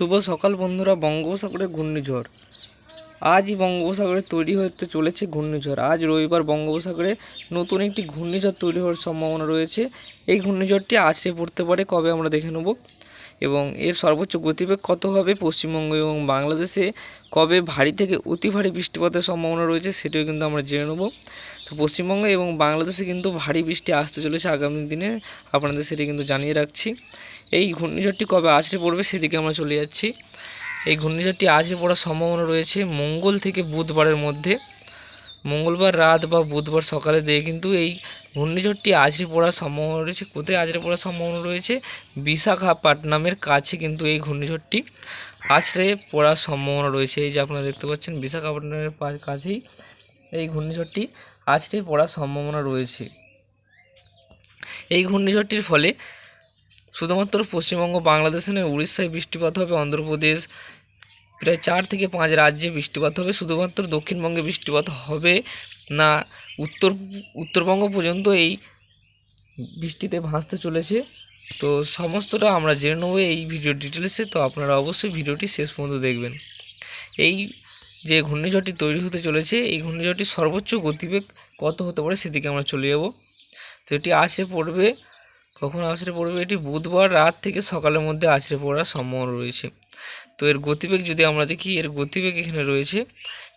শুভ সকাল বন্ধুরা, বঙ্গোপসাগরে ঘূর্ণিঝড়। আজই বঙ্গোপসাগরে তৈরি হতে চলেছে ঘূর্ণিঝড়। আজ রবিবার বঙ্গোপসাগরে নতুন একটি ঘূর্ণিঝড় তৈরি হওয়ার সম্ভাবনা রয়েছে। এই ঘূর্ণিঝড়টি আছড়ে পড়তে পারে, কবে আমরা দেখে নেব। এবং এর সর্বোচ্চ গতিবেগ কত হবে পশ্চিমবঙ্গ এবং বাংলাদেশে? কবে ভারী থেকে অতি ভারী বৃষ্টিপাতের সম্ভাবনা রয়েছে সেটিও কিন্তু আমরা জেনে নেব। তো পশ্চিমবঙ্গে এবং বাংলাদেশে কিন্তু ভারী বৃষ্টি আসতে চলেছে আগামী দিনে। আপনাদের সেটি কিন্তু জানিয়ে রাখছি। এই ঘূর্ণিঝড়টি কবে আছড়ে পড়বে সেদিকে আমরা চলে যাচ্ছি। এই ঘূর্ণিঝড়টি আছড়ে পড়ার সম্ভাবনা রয়েছে মঙ্গল থেকে বুধবারের মধ্যে। মঙ্গলবার রাত বা বুধবার সকালে দিয়ে কিন্তু এই ঘূর্ণিঝড়টি আছড়ে পড়ার সম্ভাবনা রয়েছে। কোথায় আছড়ে পড়ার সম্ভাবনা রয়েছে? বিশাখাপাটনামের কাছে কিন্তু এই ঘূর্ণিঝড়টি আছড়ে পড়ার সম্ভাবনা রয়েছে। এই যে আপনারা দেখতে পাচ্ছেন বিশাখাপট্টনামের পা- কাছেই এই ঘূর্ণিঝড়টি আছড়ে পড়ার সম্ভাবনা রয়েছে। এই ঘূর্ণিঝড়টির ফলে শুধুমাত্র পশ্চিমবঙ্গ, বাংলাদেশে নয়, উড়িষ্যায় বৃষ্টিপাত হবে, অন্ধ্রপ্রদেশ, প্রায় চার থেকে পাঁচ রাজ্যে বৃষ্টিপাত হবে। শুধুমাত্র দক্ষিণবঙ্গে বৃষ্টিপাত হবে না, উত্তর, উত্তরবঙ্গ পর্যন্ত এই বৃষ্টিতে ভাসতে চলেছে। তো সমস্তটা আমরা জেনে নেব এই ভিডিও ডিটেলসে তো আপনারা অবশ্যই ভিডিওটি শেষ পর্যন্ত দেখবেন। এই যে ঘূর্ণিঝড়টি তৈরি হতে চলেছে, এই ঘূর্ণিঝড়টির সর্বোচ্চ গতিবেগ কত হতে পারে সেদিকে আমরা চলে যাব। তো এটি আছড়ে পড়বে কখন আছড়ে পড়বে এটি বুধবার রাত থেকে সকালের মধ্যে আছড়ে পড়ার সম্ভাবনা রয়েছে। তো এর গতিবেগ যদি আমরা দেখি, এর গতিবেগ এখানে রয়েছে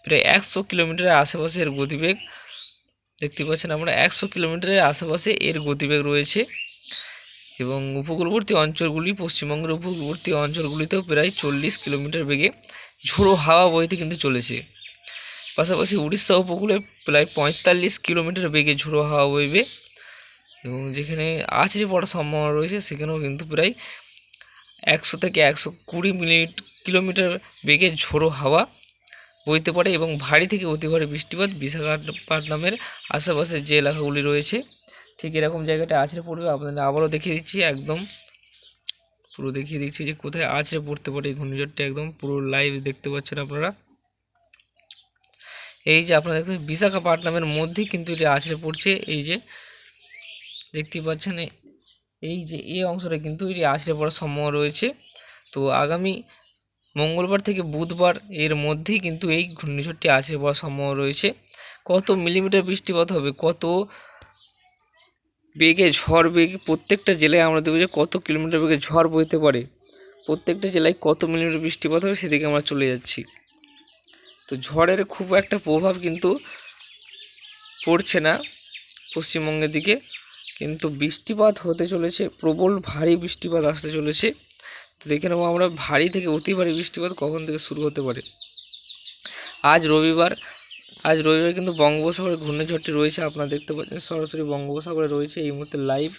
প্রায় একশো কিলোমিটারের আশেপাশে এর গতিবেগ। দেখতে পাচ্ছেন আমরা একশো কিলোমিটারের আশেপাশে এর গতিবেগ রয়েছে এবং উপকূলবর্তী অঞ্চলগুলি, পশ্চিমবঙ্গের উপকূলবর্তী অঞ্চলগুলিতেও প্রায় চল্লিশ কিলোমিটার বেগে ঝোড়ো হাওয়া বইতে কিন্তু চলেছে। পাশাপাশি উড়িষ্যা উপকূলে প্রায় পঁয়তাল্লিশ কিলোমিটার বেগে ঝোড়ো হাওয়া বইবে। এবং যেখানে আছড়ে পড়ার সম্ভাবনা রয়েছে, সেখানেও কিন্তু প্রায় একশো থেকে একশো কুড়ি মিনিট, কিলোমিটার বেগে ঝোড়ো হাওয়া বইতে পারে এবং ভারী থেকে অতি ভারী বৃষ্টিপাত বিশাখাপট্টনমের আশেপাশে যে এলাকাগুলি রয়েছে, ঠিক এরকম জায়গাটা আছড়ে পড়বে। আপনাদের আবারও দেখিয়ে দিচ্ছি, একদম পুরো দেখিয়ে দিচ্ছি যে কোথায় আছড়ে পড়তে পারে এই ঘূর্ণিঝড়টা। একদম পুরো লাইভ দেখতে পাচ্ছেন আপনারা। এই যে আপনারা দেখতে বিশাখাপট্টনমের মধ্যেই কিন্তু এটি আছড়ে পড়ছে। এই যে দেখতে পাচ্ছেন এই যে এই অংশটা কিন্তু এটি আছড়ে পড়ার সম্ভাবনা রয়েছে। তো আগামী মঙ্গলবার থেকে বুধবার এর মধ্যেই কিন্তু এই ঘূর্ণিঝড়টি আছড়ে পড়ার সম্ভাবনা রয়েছে। কত মিলিমিটার বৃষ্টিপাত হবে, কত বেগে ঝড় বেগে, প্রত্যেকটা জেলায় আমরা দেখব যে কত কিলোমিটার বেগে ঝড় বইতে পারে। প্রত্যেকটা জেলায় কত মিলিমিটার বৃষ্টিপাত হবে সেদিকে আমরা চলে যাচ্ছি। তো ঝড়ের খুব একটা প্রভাব কিন্তু পড়ছে না পশ্চিমবঙ্গের দিকে। কিন্তু বৃষ্টিপাত হতে চলেছে, প্রবল ভারী বৃষ্টিপাত আসতে চলেছে। তো দেখে নেব আমরা ভারী থেকে অতি ভারী বৃষ্টিপাত কখন থেকে শুরু হতে পারে। আজ রবিবার আজ রবিবার কিন্তু বঙ্গোপসাগরে ঘূর্ণিঝড়টি রয়েছে, আপনারা দেখতে পাচ্ছেন সরাসরি বঙ্গোপসাগরে রয়েছে এই মুহূর্তে লাইভ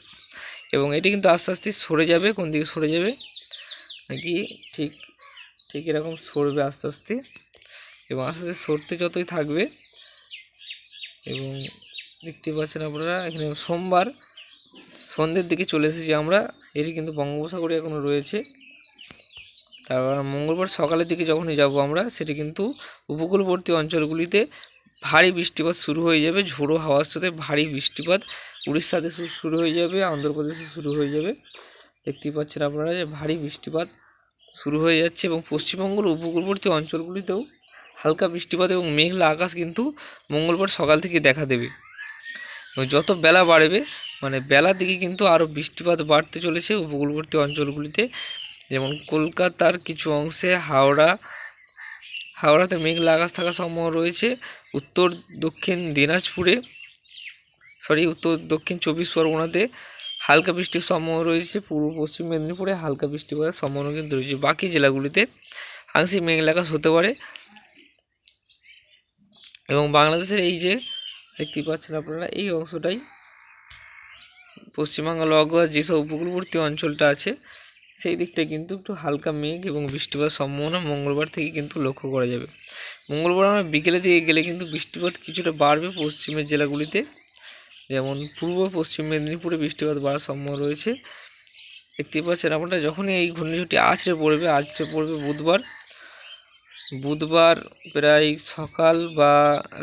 এবং এটি কিন্তু আস্তে আস্তে সরে যাবে, কোন দিকে সরে যাবে? নাকি ঠিক ঠিক এরকম সরবে আস্তে আস্তে। এবং আস্তে আস্তে সরতে যতই থাকবে, এবং দেখতে পাচ্ছেন আপনারা, এখানে সোমবার সন্ধ্যের দিকে চলে এসেছি আমরা। এটি কিন্তু বঙ্গোপসাগরে এখনও রয়েছে। তারপর মঙ্গলবার সকালের দিকে যখনই যাব আমরা, সেটি কিন্তু উপকূলবর্তী অঞ্চলগুলিতে ভারী বৃষ্টিপাত শুরু হয়ে যাবে। ঝোড়ো হাওয়ার সাথে ভারী বৃষ্টিপাত উড়িষ্যাতে শুরু হয়ে যাবে, অন্ধ্রপ্রদেশে শুরু হয়ে যাবে। দেখতেই পাচ্ছেন আপনারা যে ভারী বৃষ্টিপাত শুরু হয়ে যাচ্ছে এবং পশ্চিমবঙ্গের উপকূলবর্তী অঞ্চলগুলিতেও হালকা বৃষ্টিপাত এবং মেঘলা আকাশ কিন্তু মঙ্গলবার সকাল থেকে দেখা দেবে। যত বেলা বাড়বে মানে বেলার দিকে কিন্তু আরও বৃষ্টিপাত বাড়তে চলেছে উপকূলবর্তী অঞ্চলগুলিতে। যেমন কলকাতার কিছু অংশে হাওড়া, হাওড়াতে মেঘলা আকাশ থাকার সম্ভাবনা রয়েছে। উত্তর, দক্ষিণ দিনাজপুরে সরি উত্তর, দক্ষিণ চব্বিশ পরগনাতে হালকা বৃষ্টির সম্ভাবনা রয়েছে। পূর্ব, পশ্চিম মেদিনীপুরে হালকা বৃষ্টিপাতের সম্ভাবনা কিন্তু রয়েছে। বাকি জেলাগুলিতে আংশিক মেঘলা আকাশ হতে পারে। এবং বাংলাদেশের এই যে দেখতেই পাচ্ছেন আপনারা, এই অংশটাই পশ্চিমবাংলা লগোয়া যেসব উপকূলবর্তী অঞ্চলটা আছে, সেই দিকটায় কিন্তু একটু হালকা মেঘ এবং বৃষ্টিপাত সম্ভাবনা মঙ্গলবার থেকে কিন্তু লক্ষ্য করা যাবে। মঙ্গলবার আমরা বিকেলের দিকে গেলে কিন্তু বৃষ্টিপাত কিছুটা বাড়বে পশ্চিমের জেলাগুলিতে, যেমন পূর্ব, পশ্চিম মেদিনীপুরে বৃষ্টিপাত বাড়ার সম্ভাবনা রয়েছে। দেখতেই পাচ্ছেন আপনারা, যখনই এই ঘূর্ণিঝড়টি আছড়ে পড়বে আছড়ে পড়বে বুধবার বুধবার প্রায় সকাল বা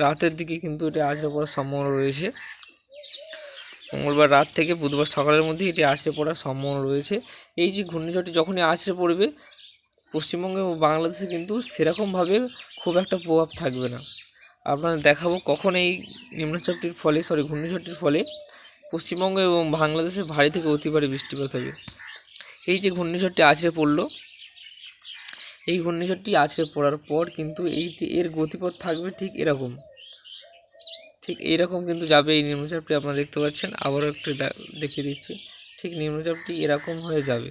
রাতের দিকে কিন্তু এটি আছড়ে পড়ার সম্ভাবনা রয়েছে। মঙ্গলবার রাত থেকে বুধবার সকালের মধ্যে এটি আছড়ে পড়ার সম্ভাবনা রয়েছে। এই যে ঘূর্ণিঝড়টি যখনই আছড়ে পড়বে, পশ্চিমবঙ্গে এবং বাংলাদেশে কিন্তু সেরকমভাবে খুব একটা প্রভাব থাকবে না। আপনাদের দেখাবো কখন এই নিম্নচাপটির ফলে সরি ঘূর্ণিঝড়টির ফলে পশ্চিমবঙ্গ এবং বাংলাদেশে ভারী থেকে অতি ভারী বৃষ্টিপাত হবে। এই যে ঘূর্ণিঝড়টি আছড়ে পড়ল এই ঘূর্ণিঝড়টি আছড়ে পড়ার পর, কিন্তু এই এর গতিপথ থাকবে ঠিক এরকম। ঠিক এইরকম কিন্তু যাবে এই নিম্নচাপটি আপনারা দেখতে পাচ্ছেন। আবারও একটু দেখিয়ে দিচ্ছি। ঠিক নিম্নচাপটি এরকম হয়ে যাবে।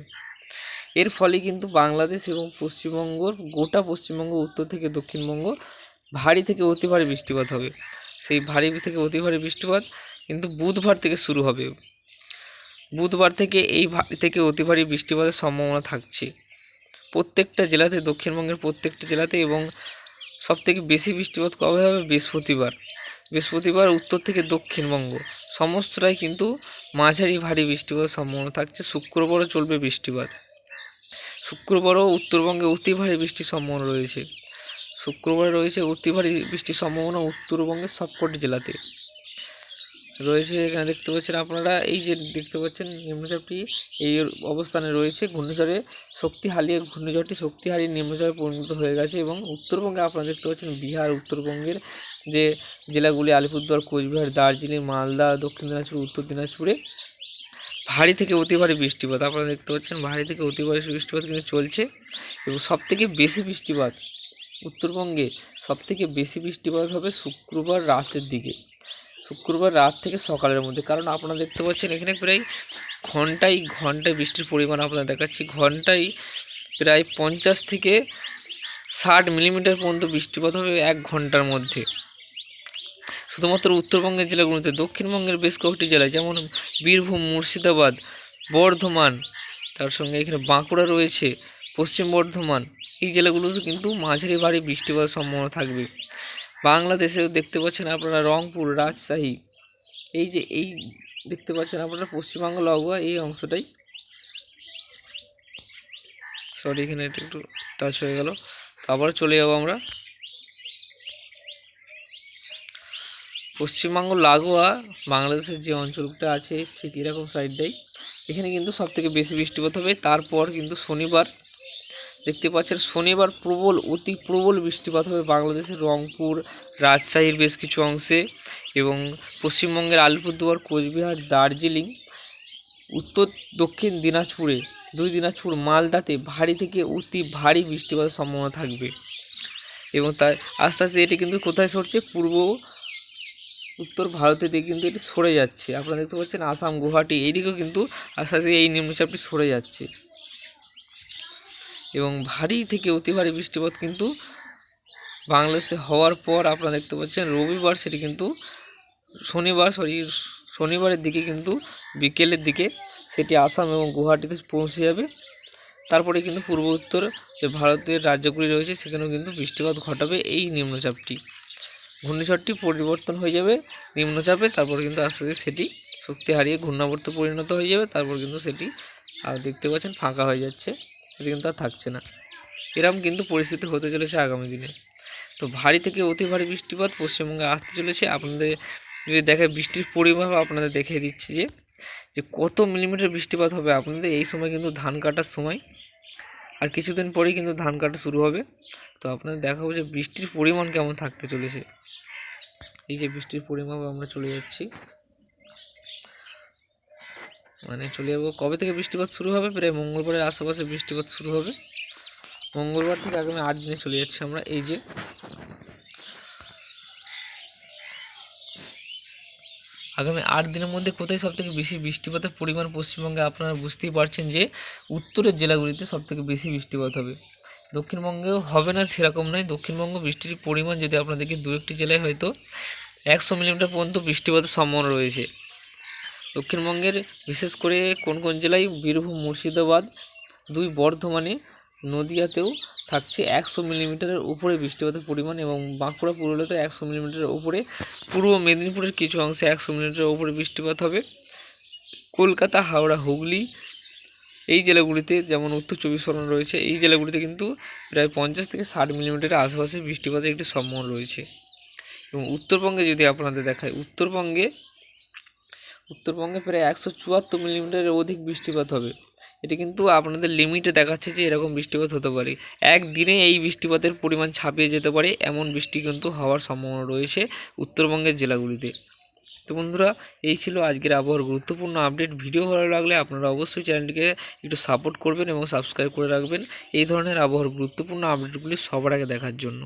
এর ফলে কিন্তু বাংলাদেশ এবং পশ্চিমবঙ্গর, গোটা পশ্চিমবঙ্গ, উত্তর থেকে দক্ষিণবঙ্গ ভারী থেকে অতি ভারী বৃষ্টিপাত হবে। সেই ভারী থেকে অতি ভারী বৃষ্টিপাত কিন্তু বুধবার থেকে শুরু হবে। বুধবার থেকে এই ভারী থেকে অতি ভারী বৃষ্টিপাতের সম্ভাবনা থাকছে। প্রত্যেকটা জেলাতে, দক্ষিণবঙ্গের প্রত্যেকটা জেলাতে এবং সবথেকে বেশি বৃষ্টিপাত কবে হবে? বৃহস্পতিবার। বৃহস্পতিবার উত্তর থেকে দক্ষিণবঙ্গ। সমস্তটাই কিন্তু মাঝারি ভারী বৃষ্টিপাতের সম্ভাবনা থাকছে। শুক্রবারও চলবে বৃষ্টিপাত। শুক্রবারও উত্তরবঙ্গে অতি ভারী বৃষ্টির সম্ভাবনা রয়েছে। শুক্রবারে রয়েছে অতি ভারী বৃষ্টির সম্ভাবনা উত্তরবঙ্গের সবকটি জেলাতে। রয়েছে এখানে দেখতে পাচ্ছেন আপনারা, এই যে দেখতে পাচ্ছেন নিম্নচাপটি, এই অবস্থানে রয়েছে ঘূর্ণিঝড়ে শক্তি হারিয়ে ঘূর্ণিঝড়টি শক্তি হারিয়ে নিম্নচাপে পরিণত হয়ে গেছে এবং উত্তরবঙ্গে আপনারা দেখতে পাচ্ছেন বিহার, উত্তরবঙ্গের যে জেলাগুলি, আলিপুরদুয়ার, কোচবিহার, দার্জিলিং, মালদা, দক্ষিণ দিনাজপুর, উত্তর দিনাজপুরে ভারী থেকে অতি ভারী বৃষ্টিপাত, আপনারা দেখতে পাচ্ছেন ভারী থেকে অতি ভারী বৃষ্টিপাত কিন্তু চলছে এবং সবথেকে বেশি বৃষ্টিপাত উত্তরবঙ্গে সবথেকে বেশি বৃষ্টিপাত হবে শুক্রবার রাতের দিকে। শুক্রবার রাত থেকে সকালের মধ্যে। কারণ আপনারা দেখতে পাচ্ছেন এখানে প্রায় ঘন্টায় ঘন্টায় বৃষ্টির পরিমাণ আপনারা দেখাচ্ছি। ঘন্টায় প্রায় পঞ্চাশ থেকে ষাট মিলিমিটার পর্যন্ত বৃষ্টিপাত হবে এক ঘণ্টার মধ্যে। শুধুমাত্র উত্তরবঙ্গের জেলাগুলোতে, দক্ষিণবঙ্গের বেশ কয়েকটি জেলায়, যেমন বীরভূম, মুর্শিদাবাদ, বর্ধমান, তার সঙ্গে এখানে বাঁকুড়া রয়েছে, পশ্চিম বর্ধমান, এই জেলাগুলোতে কিন্তু মাঝারি ভারী বৃষ্টিপাতের সম্ভাবনা থাকবে। বাংলাদেশেও দেখতে পাচ্ছেন আপনারা রংপুর রাজশাহী। এই যে এই দেখতে পাচ্ছেন আপনারা পশ্চিমবঙ্গ লাগোয়া এই অংশটাই। সরি এখানে একটু টাচ হয়ে গেল। তারপরে চলে যাব আমরা। পশ্চিমবঙ্গ লাগোয়া বাংলাদেশের যে অঞ্চলটা আছে, ঠিক এরকম সাইডটাই এখানে কিন্তু সব থেকে বেশি বৃষ্টিপাত হবে। তারপর কিন্তু শনিবার দেখতে পাচ্ছেন, শনিবার প্রবল, অতি প্রবল বৃষ্টিপাত হবে বাংলাদেশের রংপুর, রাজশাহীর বেশ কিছু অংশে এবং পশ্চিমবঙ্গের আলিপুরদুয়ার, কোচবিহার, দার্জিলিং, উত্তর, দক্ষিণ দিনাজপুরে, দুই দিনাজপুর, মালদাতে ভারী থেকে অতি ভারী বৃষ্টিপাতের সম্ভাবনা থাকবে। এবং তাই আস্তে আস্তে এটি কিন্তু কোথায় সরছে? পূর্ব, উত্তর ভারতের দিকে কিন্তু এটি সরে যাচ্ছে। আপনারা দেখতে পাচ্ছেন, আসাম, গুয়াহাটি, এইদিকেও কিন্তু আস্তে আস্তে এই নিম্নচাপটি সরে যাচ্ছে। এবং ভারী থেকে অতি ভারী বৃষ্টিপাত কিন্তু বাংলাদেশে হওয়ার পর আপনারা দেখতে পাচ্ছেন, রবিবার সেটি কিন্তু শনিবার, সরি, শনিবারের দিকে কিন্তু বিকেলের দিকে সেটি আসাম এবং গুয়াহাটিতে পৌঁছে যাবে। তারপরে কিন্তু পূর্ব উত্তর যে ভারতের রাজ্যগুলি রয়েছে, সেখানেও কিন্তু বৃষ্টিপাত ঘটাবে এই নিম্নচাপটি। ঘূর্ণিঝড়টি পরিবর্তন হয়ে যাবে নিম্নচাপে, তারপর কিন্তু আস্তে আস্তে সেটি শক্তি হারিয়ে ঘূর্ণাবর্তে পরিণত হয়ে যাবে, তারপর কিন্তু সেটি আর দেখতে পাচ্ছেন ফাঁকা হয়ে যাচ্ছে। সেটি কিন্তু আর থাকছে না। এরকম কিন্তু পরিস্থিতি হতে চলেছে আগামী দিনে। তো ভারী থেকে অতি ভারী বৃষ্টিপাত পশ্চিমবঙ্গে আসতে চলেছে। আপনাদের যদি দেখে বৃষ্টির পরিমাণ আপনাদের দেখিয়ে দিচ্ছি যে যে কত মিলিমিটার বৃষ্টিপাত হবে আপনাদের। এই সময় কিন্তু ধান কাটার সময় আর কিছুদিন পরেই কিন্তু ধান কাটা শুরু হবে। তো আপনাদের দেখাবো যে বৃষ্টির পরিমাণ কেমন থাকতে চলেছে। এই যে বৃষ্টির পরিমাণ আমরা চলে যাচ্ছি। মানে চলে যাব। কবে থেকে বৃষ্টিপাত শুরু হবে? প্রায় মঙ্গলবারের আশেপাশে বৃষ্টিপাত শুরু হবে। মঙ্গলবার থেকে আগামী আট দিনে চলে যাচ্ছি আমরা। এই যে আগামী আট দিনের মধ্যে কোথায় সব থেকে বেশি বৃষ্টিপাতের পরিমাণ পশ্চিমবঙ্গে? আপনারা বুঝতেই পারছেন যে উত্তরের জেলাগুলিতে সব থেকে বেশি বৃষ্টিপাত হবে। দক্ষিণবঙ্গেও হবে না, সেরকম নয়। দক্ষিণবঙ্গ বৃষ্টির পরিমাণ যদি আপনারা দেখি দু একটি জেলায় হয়তো একশো মিলিমিটার পর্যন্ত বৃষ্টিপাতের সম্ভাবনা রয়েছে। দক্ষিণবঙ্গের বিশেষ করে কোন কোন জেলায় বীরভূম, মুর্শিদাবাদ দুই বর্ধমানে নদিয়াতেও থাকছে একশো মিলিমিটারের উপরে বৃষ্টিপাতের পরিমাণ এবং বাঁকুড়া পুরুলিয়াতে একশো মিলিমিটারের উপরে। পূর্ব মেদিনীপুরের কিছু অংশে একশো মিলিমিটারের উপরে বৃষ্টিপাত হবে। কলকাতা, হাওড়া, হুগলি এই জেলাগুলিতে যেমন উত্তর চব্বিশ পরগনা রয়েছে, এই জেলাগুলিতে কিন্তু প্রায় পঞ্চাশ থেকে ষাট মিলিমিটারের আশেপাশে বৃষ্টিপাতের একটি সম্ভাবনা রয়েছে। এবং উত্তরবঙ্গে যদি আপনাদের দেখায়, উত্তরবঙ্গে উত্তরবঙ্গে প্রায় একশো চুয়াত্তর মিলিমিটারের অধিক বৃষ্টিপাত হবে। এটি কিন্তু আপনাদের লিমিটে দেখাচ্ছে যে এরকম বৃষ্টিপাত হতে পারে। একদিনে এই বৃষ্টিপাতের পরিমাণ ছাপিয়ে যেতে পারে, এমন বৃষ্টি কিন্তু হওয়ার সম্ভাবনা রয়েছে উত্তরবঙ্গের জেলাগুলিতে। তো বন্ধুরা, এই ছিল আজকের আবহাওয়ার গুরুত্বপূর্ণ আপডেট ভিডিও ভালো লাগলে আপনারা অবশ্যই চ্যানেলটিকে একটু সাপোর্ট করবেন এবং সাবস্ক্রাইব করে রাখবেন। এই ধরনের আবহাওয়ার গুরুত্বপূর্ণ আপডেটগুলি সবার আগে দেখার জন্য।